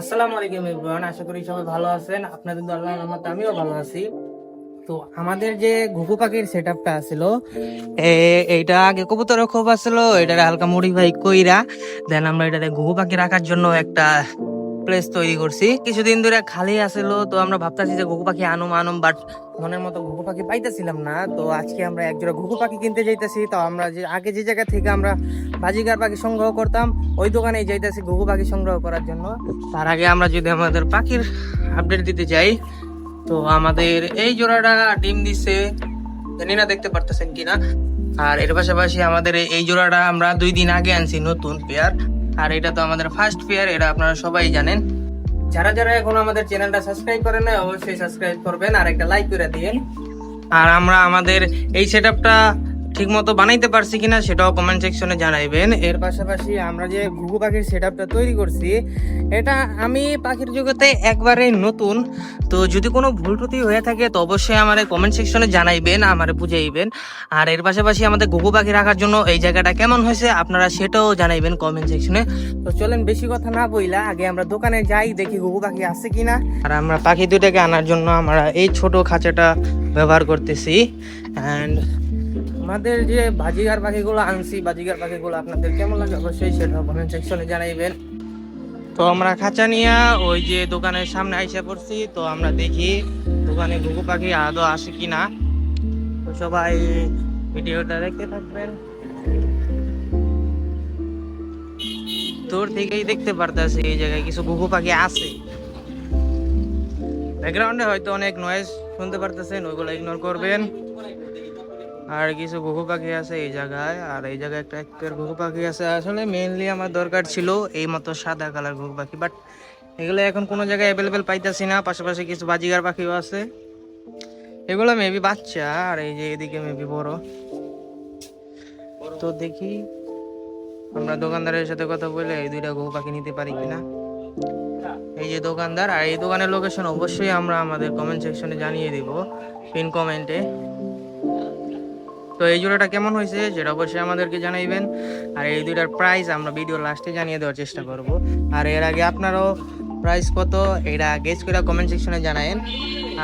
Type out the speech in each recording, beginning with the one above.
আসসালামু আলাইকুম ইব্রান আশা করি সবাই ভালো আছেন। আপনাদের তো আল্লাহর রহমতে আমিও ভালো আছি। তো আমাদের যে ঘুঘু পাখির সেট আপটা আছিল এইটা আগে কবুতর খোপ আসলো এটা হালকা মডিফাই কইরা, দেন আমরা এটাতে ঘুঘু পাখি রাখার জন্য একটা প্লেস তৈরি করছি। কিছুদিন ধরে খালি আছিল, তো আমরা ভাবতাছি যে ঘুঘু পাখি আনুম আনুম বাট মনের মতো ঘুঘু পাখি পাইতেছিলাম না। তো আজকে আমরা একজোড়া ঘুঘু পাখি কিনতে যাইতেছি, তো আমরা যে আগে যে জায়গা থেকে আমরা বাজিগার পাখি সংগ্রহ করতাম, ওই দোকানেই যাইতেছি ঘুঘু পাখি সংগ্রহ করার জন্য। তার আগে আমরা যদি আমাদের পাখির আপডেট দিতে যাই, তো আমাদের এই জোড়াটা ডিম দিছে, জানি না দেখতে পারতেছেন কিনা। আর এর পাশাপাশি আমাদের এই জোড়াটা আমরা দুই দিন আগে আনছি, নতুন পেয়ার আর এটা তো আমাদের ফার্স্ট ফিয়ার এটা আপনারা সবাই জানেন। যারা যারা এখন আমাদের চ্যানেলটা সাবস্ক্রাইব করেন না অবশ্যই সাবস্ক্রাইব করবেন আর একটা লাইক করে দিন আর আমরা আমাদের এই সেটআপটা ঠিক মতো বানাইতে পারছি কিনা সেটাও কমেন্ট সেকশনে জানাইবেন। এর পাশাপাশি আমরা যে ঘুঘু পাখির সেটআপটা তৈরি করছি, এটা আমি পাখির জগতে একবারে নতুন। তো যদি কোনো ভুল ত্রুটি হয়ে থাকে, তো অবশ্যই আমার কমেন্ট সেকশনে জানাইবেন, আমারে বুঝাইবেন। আর এর পাশাপাশি আমাদের ঘুঘু পাখি রাখার জন্য এই জায়গাটা কেমন হয়েছে, আপনারা সেটাও জানাইবেন কমেন্ট সেকশনে তো চলেন, বেশি কথা না বইলা, আগে আমরা দোকানে যাই, দেখি ঘুঘু পাখি আছে কিনা। আর আমরা পাখি দুটাকে আনার জন্য আমরা এই ছোট খাঁচাটা ব্যবহার করতেছি। অ্যান্ড আমাদের যে বাজিগার পাখিগুলো আনছি, বাজিগার পাখিগুলো আপনাদের কেমন লাগে অবশ্যই সেটা কমেন্ট সেকশনে জানাইবেন। তো আমরা খাঁচা নিয়ে ওই যে দোকানের সামনে আইসা পড়ছি, তো আমরা দেখি দোকানে ঘুঘু পাখি আদৌ আসে কি না তো সবাই ভিডিওটা দেখতে থাকবেন। দূর থেকেই দেখতে পারতেছি এই জায়গায় কিছু ঘুঘু পাখি আছে। ব্যাকগ্রাউন্ডে হয়তো অনেক নয়েজ শুনতে পারতেছেন, ওইগুলো ইগনোর করবেন। আর কিছু ঘুঘু পাখি আছে এই জায়গায়, আর এই জায়গায় একটা একটা ঘুঘু পাখি আছে। আসলে মেইনলি আমার দরকার ছিল এই মতো সাদা কালার ঘুঘু পাখি বাট এগুলো এখন কোনো জায়গায় অ্যাভেলেবেল পাইতাছি না। পাশাপাশি কিছু বাজিগার পাখিও আছে। এগুলো মেবি বাচ্চা, আর এই যে এদিকে মেবি বড়। তো দেখি আমরা দোকানদারের সাথে কথা বলে এই দুইটা ঘুঘু পাখি নিতে পারি কিনা। এই যে দোকানদার, আর এই দোকানের লোকেশন অবশ্যই আমরা আমাদের কমেন্ট সেকশনে জানিয়ে দিব পিন কমেন্টে তো এই জোড়াটা কেমন হয়েছে সেটা অবশ্যই আমাদেরকে জানাইবেন। আর এই দুইটার প্রাইস আমরা ভিডিও লাস্টে জানিয়ে দেওয়ার চেষ্টা করব। আর এর আগে আপনারাও প্রাইস কত এটা গেস করে কমেন্ট সেকশনে জানায়েন।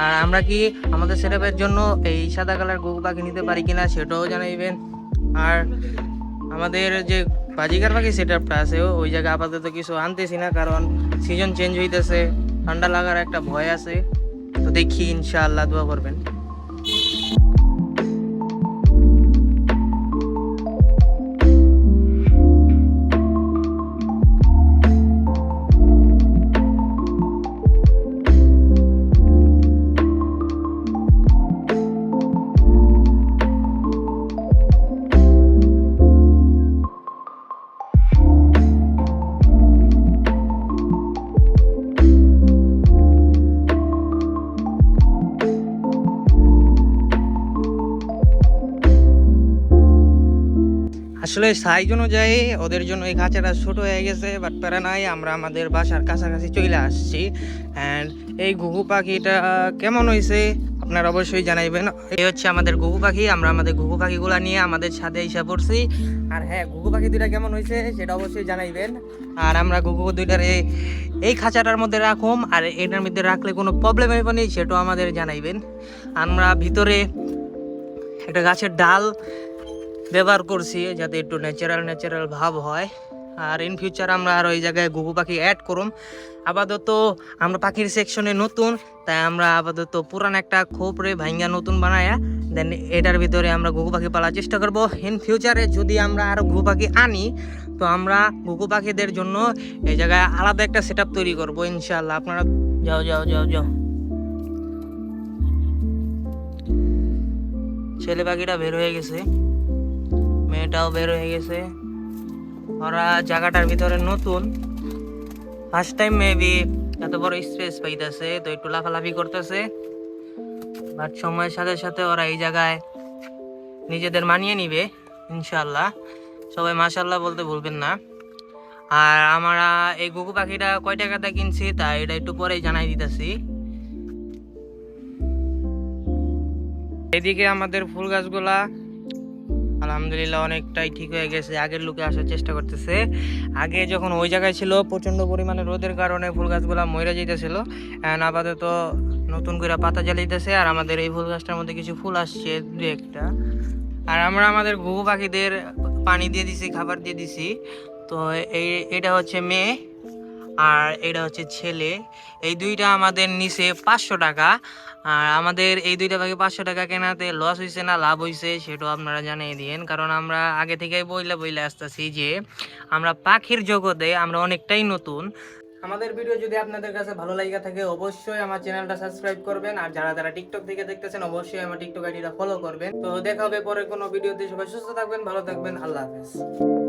আর আমরা কি আমাদের সেটআপের জন্য এই সাদা কালার গরু পাখি নিতে পারি কিনা সেটাও জানাইবেন। আর আমাদের যে বাজিকার পাখি সেটআপটা আছে, ওই জায়গায় আপাতত কিছু আনতেছি না, কারণ সিজন চেঞ্জ হইতেছে, ঠান্ডা লাগার একটা ভয় আছে। তো দেখি, ইনশাআল্লাহ দোয়া করবেন। আসলে সাইজ অনুযায়ী ওদের জন্য এই খাঁচাটা ছোট হয়ে গেছে বাট প্যারা নাই আমরা আমাদের বাসার কাছাকাছি চলে আসছি। অ্যান্ড এই ঘুঘু পাখিটা কেমন হয়েছে আপনারা অবশ্যই জানাইবেন। এই হচ্ছে আমাদের ঘুঘু পাখি, আমরা আমাদের ঘুঘু পাখিগুলো নিয়ে আমাদের ছাদে এসে পড়ছি। আর হ্যাঁ ঘুঘু পাখি দুইটা কেমন হয়েছে সেটা অবশ্যই জানাইবেন। আর আমরা ঘুঘু দুইটার এই- এই খাঁচাটার মধ্যে রাখুম, আর এটার মধ্যে রাখলে কোনো প্রবলেম হবে না, সেটাও আমাদের জানাইবেন। আমরা ভিতরে একটা গাছের ডাল ব্যবহার করছি যাতে একটু ন্যাচারাল ন্যাচারাল ভাব হয়। আর ইন ফিউচার আমরা আর ওই জায়গায় ঘুঘু পাখি অ্যাড করুম। আপাতত আমরা পাখির সেকশনে নতুন, তাই আমরা আপাতত পুরান একটা খোপরে ভাঙ্গা নতুন বানায়া দেন এটার ভিতরে আমরা ঘুঘু পাখি পালার চেষ্টা করব। ইন ফিউচারে যদি আমরা আরও ঘুঘু পাখি আনি, তো আমরা ঘুঘু পাখিদের জন্য এই জায়গায় আলাদা একটা সেট তৈরি করব ইনশাল্লাহ আপনারা যাও যাও যাও যাও। ছেলে পাখিটা বের হয়ে গেছে। মেয়েটাও বের হয়ে গেছে। ওরা জায়গাটার ভিতরে নতুন। ফার্স্ট টাইম মেবি এত বড় স্পেস পাইতেছে, তো একটু লাফালাফি করতেছে। বাট সময়ের সাথে সাথে ওরা এই জায়গায় নিজেদের মানিয়ে নিবে ইনশাল্লাহ সবাই মাশাল্লাহ বলতে ভুলবেন না। আর আমরা এই গুগু পাখিটা কয় টাকাতে কিনছি তা এটা একটু পরেই জানাই দিতেছি। এদিকে আমাদের ফুল গাছগুলা আলহামদুলিল্লাহ অনেকটাই ঠিক হয়ে গেছে, আগের লুকে আসার চেষ্টা করতেছে। আগে যখন ওই জায়গায় ছিল প্রচণ্ড পরিমাণে রোদের কারণে ফুল গাছগুলা মরে যাইতেছিল। এখন আপাতত নতুন করে পাতা জ্বালাইতেছে, আর আমাদের এই ফুল গাছটার মধ্যে কিছু ফুল আসছে, দু একটা। আর আমরা আমাদের ঘুঘু পাখিদের পানি দিয়ে দিছি, খাবার দিয়ে দিছি। তো এই, এটা হচ্ছে মেয়ে। আর এটা হচ্ছে ছেলে। এই দুইটা আমাদের নিচে পাঁচশো টাকা। আর আমাদের এই দুইটা পাখি পাঁচশো টাকা কেনাতে লস হয়েছে না, লাভ হয়েছে সেটাও আপনারা জানিয়ে দিন কারণ আমরা আগে থেকেই বইলে বইলে আসতেছি যে, আমরা পাখির জগতে আমরা অনেকটাই নতুন। আমাদের ভিডিও যদি আপনাদের কাছে ভালো লাগে থাকে, অবশ্যই আমার চ্যানেলটা সাবস্ক্রাইব করবেন। আর যারা যারা টিকটক থেকে দেখতেছেন, অবশ্যই আমার টিকটক আইডিটা ফলো করবেন। তো দেখা হবে পরে কোনো ভিডিওতে। সবাই সুস্থ থাকবেন, ভালো থাকবেন। আল্লাহ হাফেজ।